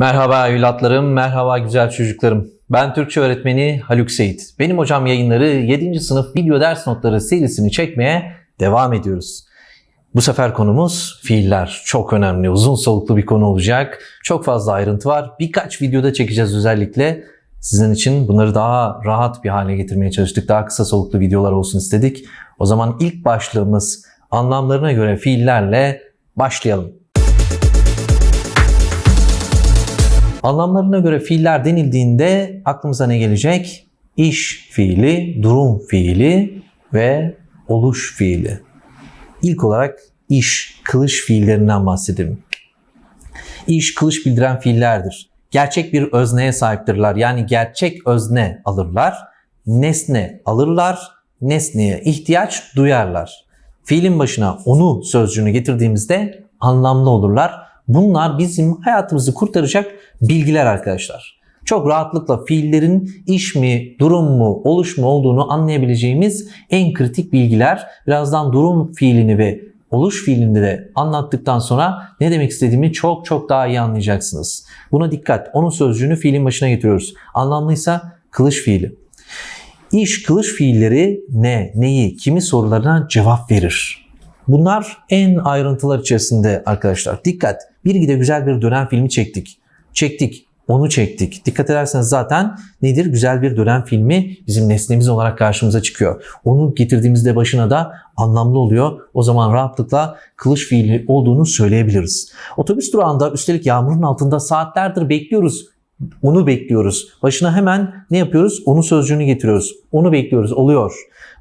Merhaba evlatlarım, merhaba güzel çocuklarım. Ben Türkçe öğretmeni Haluk Seyit. Benim hocam yayınları 7. sınıf video ders notları serisini çekmeye devam ediyoruz. Bu sefer konumuz fiiller. Çok önemli, uzun soluklu bir konu olacak. Çok fazla ayrıntı var. Birkaç videoda çekeceğiz özellikle. Sizin için bunları daha rahat bir hale getirmeye çalıştık. Daha kısa soluklu videolar olsun istedik. O zaman ilk başlığımız anlamlarına göre fiillerle başlayalım. Anlamlarına göre fiiller denildiğinde aklımıza ne gelecek? İş fiili, durum fiili ve oluş fiili. İlk olarak iş, kılış fiillerinden bahsedelim. İş, kılış bildiren fiillerdir. Gerçek bir özneye sahiptirler. Yani gerçek özne alırlar, nesne alırlar, nesneye ihtiyaç duyarlar. Fiilin başına onu sözcüğünü getirdiğimizde anlamlı olurlar. Bunlar bizim hayatımızı kurtaracak bilgiler arkadaşlar. Çok rahatlıkla fiillerin iş mi, durum mu, oluş mu olduğunu anlayabileceğimiz en kritik bilgiler. Birazdan durum fiilini ve oluş fiilini de anlattıktan sonra ne demek istediğimi çok çok daha iyi anlayacaksınız. Buna dikkat. Onun sözcüğünü fiilin başına getiriyoruz. Anlamlıysa kılış fiili. İş, kılış fiilleri ne, neyi, kimi sorularına cevap verir. Bunlar en ayrıntılar içerisinde arkadaşlar. Dikkat. Bir gide güzel bir dönem filmi çektik. Çektik. Onu çektik. Dikkat ederseniz zaten nedir? Güzel bir dönem filmi bizim nesnemiz olarak karşımıza çıkıyor. Onu getirdiğimizde başına da anlamlı oluyor. O zaman rahatlıkla kılıç fiili olduğunu söyleyebiliriz. Otobüs durağında üstelik yağmurun altında saatlerdir bekliyoruz. Onu bekliyoruz. Başına hemen ne yapıyoruz? Onu sözcüğünü getiriyoruz. Onu bekliyoruz. Oluyor.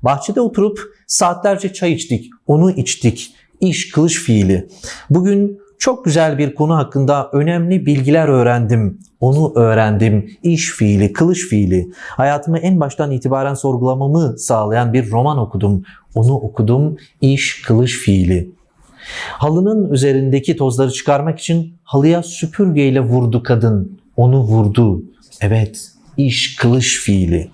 Bahçede oturup saatlerce çay içtik. Onu içtik. İş, kılıç fiili. Bugün çok güzel bir konu hakkında önemli bilgiler öğrendim. Onu öğrendim. İş fiili, kılıç fiili. Hayatımı en baştan itibaren sorgulamamı sağlayan bir roman okudum. Onu okudum. İş, kılıç fiili. Halının üzerindeki tozları çıkarmak için halıya süpürgeyle vurdu kadın. Onu vurdu. Evet, iş, kılıç fiili.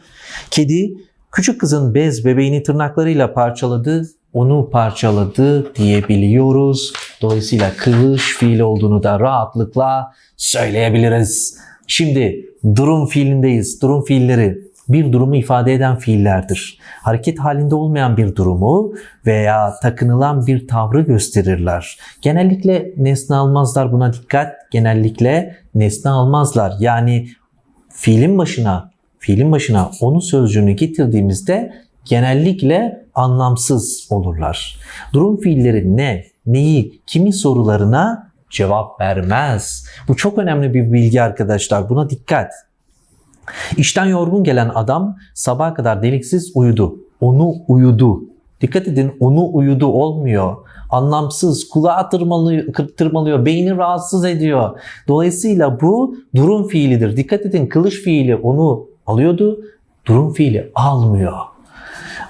Kedi küçük kızın bez bebeğini tırnaklarıyla parçaladı onu parçaladı diyebiliyoruz. Dolayısıyla kılıç fiili olduğunu da rahatlıkla söyleyebiliriz. Şimdi durum fiilindeyiz. Durum fiilleri bir durumu ifade eden fiillerdir. Hareket halinde olmayan bir durumu veya takınılan bir tavrı gösterirler. Genellikle nesne almazlar buna dikkat. Genellikle nesne almazlar. Yani fiilin başına fiilin başına onu sözcüğünü getirdiğimizde genellikle anlamsız olurlar. Durum fiilleri ne, neyi, kimi sorularına cevap vermez. Bu çok önemli bir bilgi arkadaşlar. Buna dikkat. İşten yorgun gelen adam sabaha kadar deliksiz uyudu. Onu uyudu. Dikkat edin onu uyudu olmuyor. Anlamsız, kulağa tırmalıyor, tırmalıyor, beyni rahatsız ediyor. Dolayısıyla bu durum fiilidir. Dikkat edin kılıç fiili onu alıyordu, durum fiili almıyor.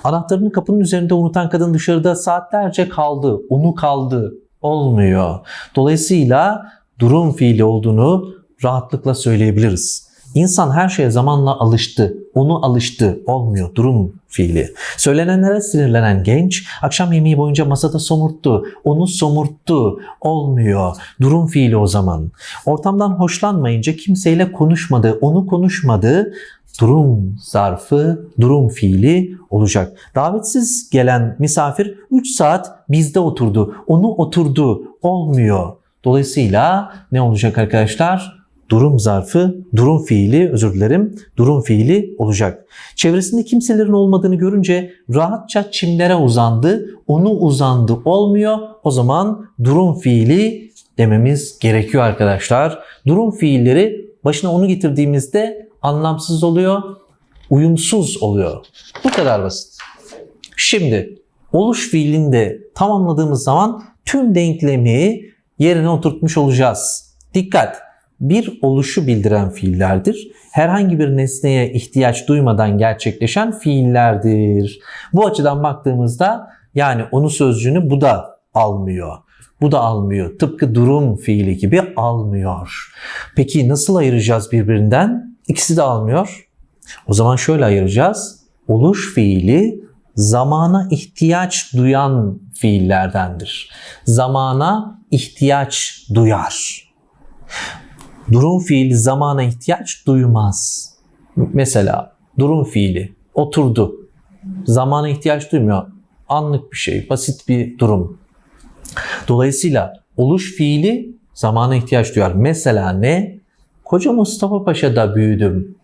Anahtarını kapının üzerinde unutan kadın dışarıda saatlerce kaldı, onu kaldı olmuyor. Dolayısıyla durum fiili olduğunu rahatlıkla söyleyebiliriz. İnsan her şeye zamanla alıştı. Onu alıştı. Olmuyor. Durum fiili. Söylenenlere sinirlenen genç akşam yemeği boyunca masada somurttu. Onu somurttu. Olmuyor. Durum fiili o zaman. Ortamdan hoşlanmayınca kimseyle konuşmadı. Onu konuşmadı durum zarfı, durum fiili olacak. Davetsiz gelen misafir 3 saat bizde oturdu. Onu oturdu. Olmuyor. Dolayısıyla ne olacak arkadaşlar? Durum zarfı, durum fiili, özür dilerim, durum fiili olacak. Çevresinde kimselerin olmadığını görünce rahatça çimlere uzandı. Onu uzandı olmuyor. O zaman durum fiili dememiz gerekiyor arkadaşlar. Durum fiilleri başına onu getirdiğimizde anlamsız oluyor, uyumsuz oluyor. Bu kadar basit. Şimdi oluş fiilini de tamamladığımız zaman tüm denklemi yerine oturtmuş olacağız. Dikkat! Bir oluşu bildiren fiillerdir. Herhangi bir nesneye ihtiyaç duymadan gerçekleşen fiillerdir. Bu açıdan baktığımızda yani onu sözcüğünü bu da almıyor. Bu da almıyor. Tıpkı durum fiili gibi almıyor. Peki nasıl ayıracağız birbirinden? İkisi de almıyor. O zaman şöyle ayıracağız. Oluş fiili zamana ihtiyaç duyan fiillerdendir. Zamana ihtiyaç duyar. Durum fiili zamana ihtiyaç duymaz. Mesela durum fiili oturdu. Zamana ihtiyaç duymuyor. Anlık bir şey, basit bir durum. Dolayısıyla oluş fiili zamana ihtiyaç duyar. Mesela ne? Koca Mustafa Paşa'da büyüdüm.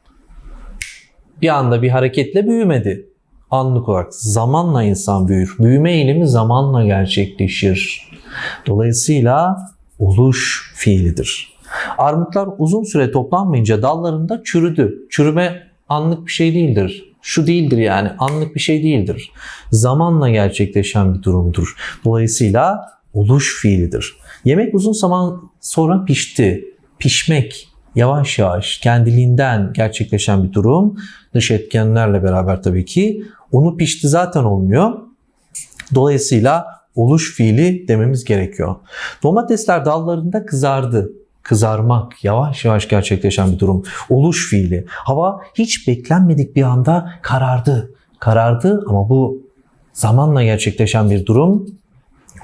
Bir anda bir hareketle büyümedi. Anlık olarak zamanla insan büyür. Büyüme eğilimi zamanla gerçekleşir. Dolayısıyla oluş fiilidir. Armutlar uzun süre toplanmayınca dallarında çürüdü. Çürüme anlık bir şey değildir. Şu değildir yani anlık bir şey değildir. Zamanla gerçekleşen bir durumdur. Dolayısıyla oluş fiilidir. Yemek uzun zaman sonra pişti. Pişmek yavaş yavaş kendiliğinden gerçekleşen bir durum. Dış etkenlerle beraber tabii ki. Onu pişti zaten olmuyor. Dolayısıyla oluş fiili dememiz gerekiyor. Domatesler dallarında kızardı. Kızarmak yavaş yavaş gerçekleşen bir durum. Oluş fiili. Hava hiç beklenmedik bir anda karardı. Karardı ama bu zamanla gerçekleşen bir durum.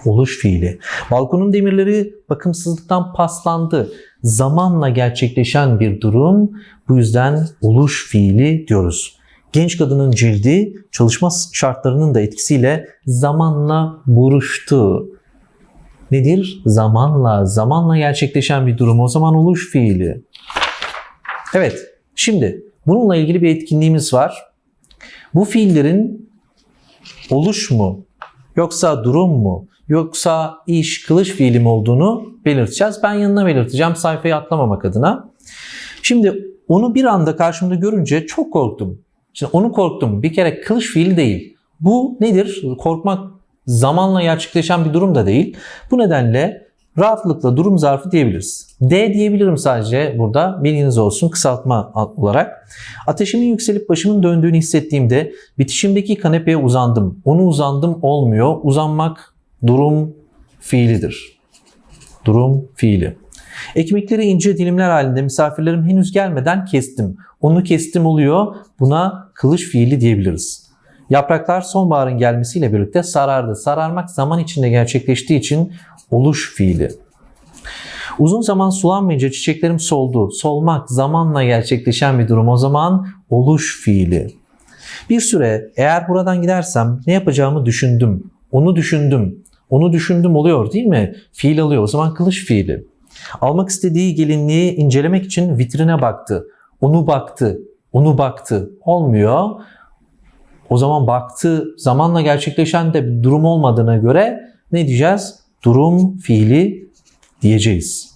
Oluş fiili. Balkonun demirleri bakımsızlıktan paslandı. Zamanla gerçekleşen bir durum. Bu yüzden oluş fiili diyoruz. Genç kadının cildi çalışma şartlarının da etkisiyle zamanla buruştu. Nedir? Zamanla, zamanla gerçekleşen bir durum. O zaman oluş fiili. Evet, şimdi bununla ilgili bir etkinliğimiz var. Bu fiillerin oluş mu, yoksa durum mu, yoksa iş, kılıç fiili mi olduğunu belirteceğiz. Ben yanına belirteceğim sayfayı atlamamak adına. Şimdi onu bir anda karşımda görünce çok korktum. Şimdi onu korktum. Bir kere kılıç fiili değil. Bu nedir? Korkmak zamanla gerçekleşen bir durum da değil. Bu nedenle rahatlıkla durum zarfı diyebiliriz. D diyebilirim sadece burada bilginiz olsun kısaltma olarak. Ateşimin yükselip başımın döndüğünü hissettiğimde bitişimdeki kanepeye uzandım. Onu uzandım olmuyor. Uzanmak durum fiilidir. Durum fiili. Ekmekleri ince dilimler halinde misafirlerim henüz gelmeden kestim. Onu kestim oluyor. Buna kılıç fiili diyebiliriz. Yapraklar sonbaharın gelmesiyle birlikte sarardı. Sararmak zaman içinde gerçekleştiği için oluş fiili. Uzun zaman sulanmayınca çiçeklerim soldu. Solmak zamanla gerçekleşen bir durum. O zaman oluş fiili. Bir süre eğer buradan gidersem ne yapacağımı düşündüm. Onu düşündüm. Onu düşündüm oluyor değil mi? Fiil alıyor. O zaman kılıç fiili. Almak istediği gelinliği incelemek için vitrine baktı. Onu baktı. Onu baktı. Olmuyor. O zaman baktı zamanla gerçekleşen de bir durum olmadığına göre ne diyeceğiz? Durum fiili diyeceğiz.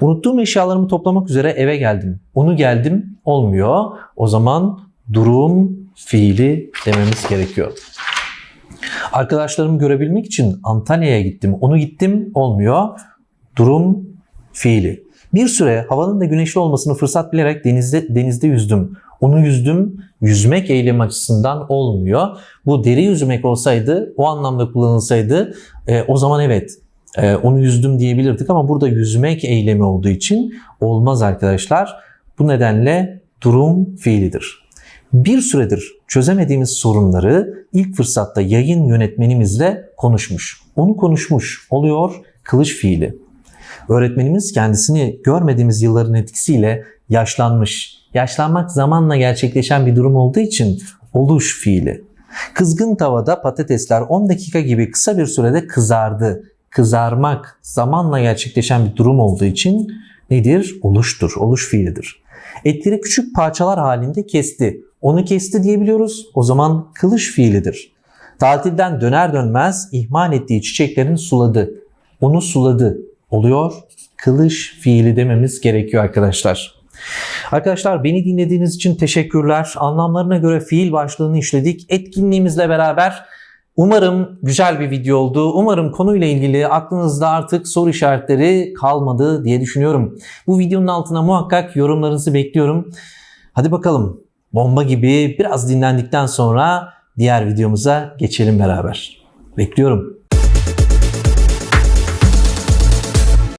Unuttuğum eşyalarımı toplamak üzere eve geldim. Onu geldim olmuyor. O zaman durum fiili dememiz gerekiyor. Arkadaşlarımı görebilmek için Antalya'ya gittim. Onu gittim olmuyor. Durum fiili. Bir süre havanın da güneşli olmasını fırsat bilerek denizde denizde yüzdüm. Onu yüzdüm, yüzmek eylemi açısından olmuyor. Bu deri yüzmek olsaydı, o anlamda kullanılsaydı e, o zaman evet e, onu yüzdüm diyebilirdik ama burada yüzmek eylemi olduğu için olmaz arkadaşlar. Bu nedenle durum fiilidir. Bir süredir çözemediğimiz sorunları ilk fırsatta yayın yönetmenimizle konuşmuş. Onu konuşmuş oluyor kılıç fiili. Öğretmenimiz kendisini görmediğimiz yılların etkisiyle yaşlanmış. Yaşlanmak zamanla gerçekleşen bir durum olduğu için oluş fiili. Kızgın tavada patatesler 10 dakika gibi kısa bir sürede kızardı. Kızarmak zamanla gerçekleşen bir durum olduğu için nedir? Oluştur, oluş fiilidir. Etleri küçük parçalar halinde kesti. Onu kesti diyebiliyoruz. O zaman kılış fiilidir. Tatilden döner dönmez ihmal ettiği çiçeklerin suladı. Onu suladı oluyor. Kılış fiili dememiz gerekiyor arkadaşlar. Arkadaşlar beni dinlediğiniz için teşekkürler. Anlamlarına göre fiil başlığını işledik. Etkinliğimizle beraber umarım güzel bir video oldu. Umarım konuyla ilgili aklınızda artık soru işaretleri kalmadı diye düşünüyorum. Bu videonun altına muhakkak yorumlarınızı bekliyorum. Hadi bakalım bomba gibi biraz dinlendikten sonra diğer videomuza geçelim beraber. Bekliyorum.